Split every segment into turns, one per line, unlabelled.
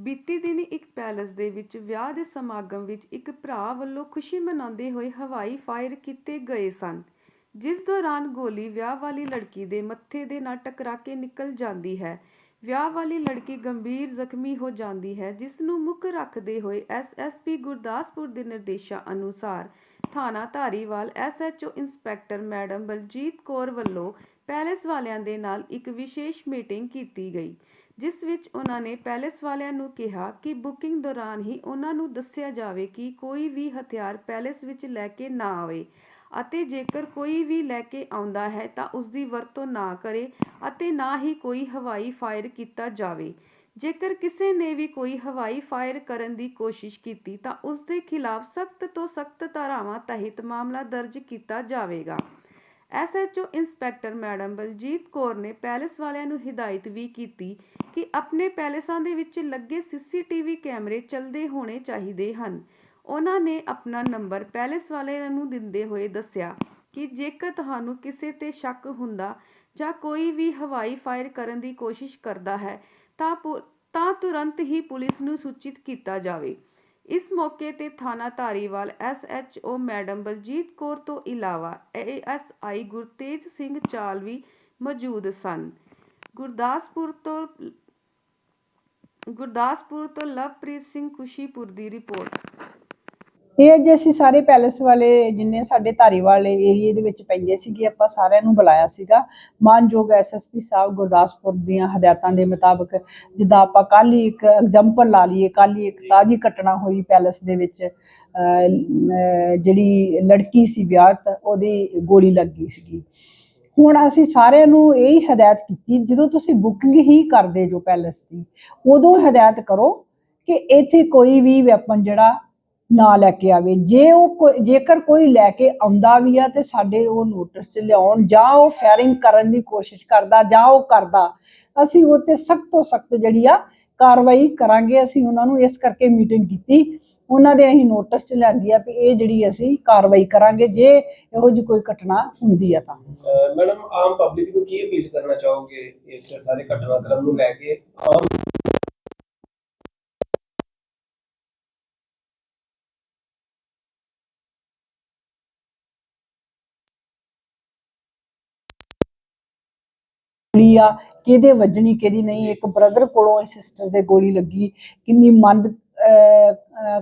ਬੀਤੀ ਦਿਨੀ ਇੱਕ ਪੈਲਸ ਦੇ ਵਿੱਚ ਵਿਆਹ ਦੇ ਸਮਾਗਮ ਵਿੱਚ ਇੱਕ ਭਰਾ ਵੱਲੋਂ ਖੁਸ਼ੀ ਮਨਾਉਂਦੇ ਹੋਏ ਹਵਾਈ ਫਾਇਰ ਕੀਤੇ ਗਏ ਸਨ, ਜਿਸ ਦੌਰਾਨ ਗੋਲੀ ਵਿਆਹ ਵਾਲੀ ਲੜਕੀ ਦੇ ਮੱਥੇ ਦੇ ਨਾਲ ਟਕਰਾ ਕੇ ਨਿਕਲ ਜਾਂਦੀ ਹੈ। ਵਿਆਹ ਵਾਲੀ ਲੜਕੀ ਗੰਭੀਰ ਜ਼ਖਮੀ ਹੋ ਜਾਂਦੀ ਹੈ, ਜਿਸ ਨੂੰ ਮੁੱਖ ਰੱਖਦੇ ਹੋਏ ਐਸਐਸਪੀ ਗੁਰਦਾਸਪੁਰ ਦੇ ਨਿਰਦੇਸ਼ਾਂ ਅਨੁਸਾਰ ਥਾਣਾ Dhariwal SHO inspector madam Baljit Kaur ਵੱਲੋਂ ਪੈਲੇਸ ਵਾਲਿਆਂ ਦੇ ਨਾਲ ਇੱਕ ਵਿਸ਼ੇਸ਼ ਮੀਟਿੰਗ ਕੀਤੀ ਗਈ, ਜਿਸ ਵਿੱਚ ਉਹਨਾਂ ਨੇ ਪੈਲੇਸ ਵਾਲਿਆਂ ਨੂੰ ਕਿਹਾ ਕਿ ਬੁਕਿੰਗ ਦੌਰਾਨ ਹੀ ਉਹਨਾਂ ਨੂੰ ਦੱਸਿਆ ਜਾਵੇ ਕਿ ਕੋਈ ਵੀ ਹਥਿਆਰ ਪੈਲੇਸ ਵਿੱਚ ਲੈ ਕੇ ਨਾ ਆਵੇ ਅਤੇ ਜੇਕਰ ਕੋਈ ਵੀ ਲੈ ਕੇ ਆਉਂਦਾ ਹੈ ਤਾਂ ਉਸ ਦੀ ਵਰਤੋਂ ਨਾ ਕਰੇ ਅਤੇ ਨਾ ਹੀ ਕੋਈ ਹਵਾਈ ਫਾਇਰ ਕੀਤਾ ਜਾਵੇ। ਜੇਕਰ ਕਿਸੇ ਨੇ ਵੀ ਕੋਈ ਹਵਾਈ ਫਾਇਰ ਕਰਨ ਦੀ ਕੋਸ਼ਿਸ਼ ਕੀਤੀ ਤਾਂ ਉਸ ਦੇ ਖਿਲਾਫ ਸਖਤ ਤੋਂ ਸਖਤ ਧਾਰਾਵਾਂ ਤਹਿਤ ਮਾਮਲਾ ਦਰਜ ਕੀਤਾ ਜਾਵੇਗਾ। SHO inspector madam Baljit Kaur ਨੇ ਪੈਲੇਸ ਵਾਲਿਆਂ ਨੂੰ ਹਦਾਇਤ ਵੀ ਕੀਤੀ ਕਿ ਆਪਣੇ ਪੈਲੇਸਾਂ ਦੇ ਵਿੱਚ ਲੱਗੇ ਸੀਸੀਟੀਵੀ ਕੈਮਰੇ ਚੱਲਦੇ ਹੋਣੇ ਚਾਹੀਦੇ ਹਨ। ਉਹਨਾਂ ਨੇ ਆਪਣਾ ਨੰਬਰ ਪੈਲੇਸ ਵਾਲਿਆਂ ਨੂੰ ਦਿੰਦੇ ਹੋਏ ਦੱਸਿਆ ਕਿ ਜੇਕਰ ਤੁਹਾਨੂੰ ਕਿਸੇ ਤੇ ਸ਼ੱਕ ਹੁੰਦਾ ਜਾਂ ਕੋਈ ਵੀ ਹਵਾਈ ਫਾਇਰ ਕਰਨ ਦੀ ਕੋਸ਼ਿਸ਼ ਕਰਦਾ ਹੈ, ਤਾਂ ਪੁ- ਤਾਂ ਤੁਰੰਤ ਹੀ ਪੁਲਿਸ ਨੂੰ ਸੂਚਿਤ ਕੀਤਾ ਜਾਵੇ। ਇਸ ਮੌਕੇ ਤੇ ਥਾਣਾ Dhariwal S H O madam Baljit Kaur ਤੋਂ ਇਲਾਵਾ ਏਐਸਆਈ ਗੁਰਤੇਜ ਸਿੰਘ ਚਾਲ ਵੀ ਮੌਜੂਦ ਸਨ। ਗੁਰਦਾਸਪੁਰ ਤੋਂ ਗੁਰਦਾਸਪੁਰ ਤੋਂ ਲਵਪ੍ਰੀਤ ਸਿੰਘ ਖੁਸ਼ੀਪੁਰ ਦੀ ਰਿਪੋਰਟ।
ਇਹ ਜੇ ਅਸੀਂ ਸਾਰੇ ਪੈਲੇਸ ਵਾਲੇ ਜਿੰਨੇ ਸਾਡੇ ਧਾਰੀਵਾਲ ਏਰੀਏ ਦੇ ਵਿੱਚ ਪੈਂਦੇ ਸੀਗੇ, ਆਪਾਂ ਸਾਰਿਆਂ ਨੂੰ ਬੁਲਾਇਆ ਸੀਗਾ। ਮਾਨਯੋਗ ਐਸਐਸਪੀ ਸਾਹਿਬ ਗੁਰਦਾਸਪੁਰ ਦੀਆਂ ਹਦਾਇਤਾਂ ਦੇ ਮੁਤਾਬਕ, ਜਿੱਦਾਂ ਆਪਾਂ ਕੱਲ ਹੀ ਇੱਕ ਐਗਜ਼ਾਮਪਲ ਲਾ ਲਈਏ ਕੱਲ ਹੀ ਇੱਕ ਤਾਜ਼ੀ ਘਟਨਾ ਹੋਈ ਪੈਲੇਸ ਦੇ ਵਿੱਚ। ਜਿਹੜੀ ਲੜਕੀ ਸੀ ਵਿਆਹਤ, ਉਹਦੀ ਗੋਲੀ ਲੱਗੀ ਸੀਗੀ। ਹੁਣ ਅਸੀਂ ਸਾਰਿਆਂ ਨੂੰ ਇਹ ਹੀ ਹਦਾਇਤ ਕੀਤੀ, ਜਦੋਂ ਤੁਸੀਂ ਬੁਕਿੰਗ ਹੀ ਕਰਦੇ ਜੋ ਪੈਲੇਸ ਦੀ, ਉਦੋਂ ਹਦਾਇਤ ਕਰੋ ਕਿ ਇੱਥੇ ਕੋਈ ਵੀ ਵੈਪਨ ਜਿਹੜਾ ਨਾ ਲੈ ਕੇ ਆਵੇ। ਜੇ ਉਹ ਜੇਕਰ ਕੋਈ ਲੈ ਕੇ ਆਉਂਦਾ ਵੀ ਆ ਤੇ ਸਾਡੇ ਉਹ ਨੋਟਿਸ 'ਚ ਲਿਆਉਣ ਜਾਂ ਉਹ ਫਾਇਰਿੰਗ ਕਰਨ ਦੀ ਕੋਸ਼ਿਸ਼ ਕਰਦਾ ਜਾਂ ਉਹ ਕਰਦਾ, ਅਸੀਂ ਉਹ ਤੇ ਸਖਤ ਤੋਂ ਸਖਤ ਜਿਹੜੀ ਆ ਕਾਰਵਾਈ ਕਰਾਂਗੇ। ਅਸੀਂ ਉਹਨਾਂ ਨੂੰ ਇਸ ਕਰਕੇ ਮੀਟਿੰਗ ਕੀਤੀ। ਉਹਨਾਂ ਦੇ ਅਸੀਂ ਨੋਟਿਸ 'ਚ ਲਿਆਂਦੀ ਆ ਵੀ ਇਹ ਜਿਹੜੀ ਅਸੀਂ ਕਾਰਵਾਈ ਕਰਾਂਗੇ। ਜੇ ਇਹੋ ਜਿਹੀ ਕੋਈ ਘਟਨਾ ਹੁੰਦੀ ਆ ਤਾਂ।
ਮੈਡਮ, ਆਮ ਪਬਲਿਕ ਨੂੰ ਕੀ ਅਪੀਲ ਕਰਨਾ ਚਾਹੋਗੇ ਇਸ ਸਾਰੇ ਘਟਨਾਕ੍ਰਮ ਨੂੰ ਲੈ ਕੇ? ਆਮ
ਗੋਲੀ ਆ, ਕਿਹਦੇ ਵੱਜਣੀ, ਕਿਹਦੀ ਨਹੀਂ, ਇੱਕ ਬ੍ਰਦਰ ਕੋਲੋਂ ਸਿਸਟਰ ਦੇ ਗੋਲੀ ਲੱਗੀ, ਕਿੰਨੀ ਮੰਦ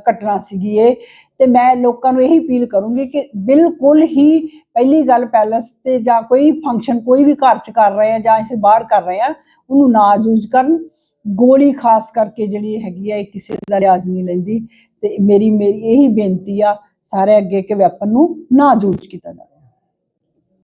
ਘਟਨਾ ਸੀਗੀ ਇਹ। ਤੇ ਮੈਂ ਲੋਕਾਂ ਨੂੰ ਇਹੀ ਅਪੀਲ ਕਰੂੰਗੀ ਕਿ ਬਿਲਕੁਲ ਹੀ ਪਹਿਲੀ ਗੱਲ ਪੈਲਸ ਤੇ ਜਾਂ ਕੋਈ ਫੰਕਸ਼ਨ ਕੋਈ ਵੀ ਘਰ ਚ ਕਰ ਰਹੇ ਆ ਜਾਂ ਅਸੀਂ ਬਾਹਰ ਕਰ ਰਹੇ ਆ, ਉਹਨੂੰ ਨਾ ਯੂਜ਼ ਕਰਨ। ਗੋਲੀ ਖਾਸ ਕਰਕੇ ਜਿਹੜੀ ਹੈਗੀ ਆ, ਇਹ ਕਿਸੇ ਦਾ ਲਿਹਾਜ਼ ਨਹੀਂ ਲੈਂਦੀ। ਤੇ ਮੇਰੀ ਮੇਰੀ ਇਹੀ ਬੇਨਤੀ ਆ, ਸਾਰੇ ਅੱਗੇ ਕਿ ਵੈਪਨ ਨੂੰ ਨਾ ਯੂਜ਼ ਕੀਤਾ ਜਾਵੇ।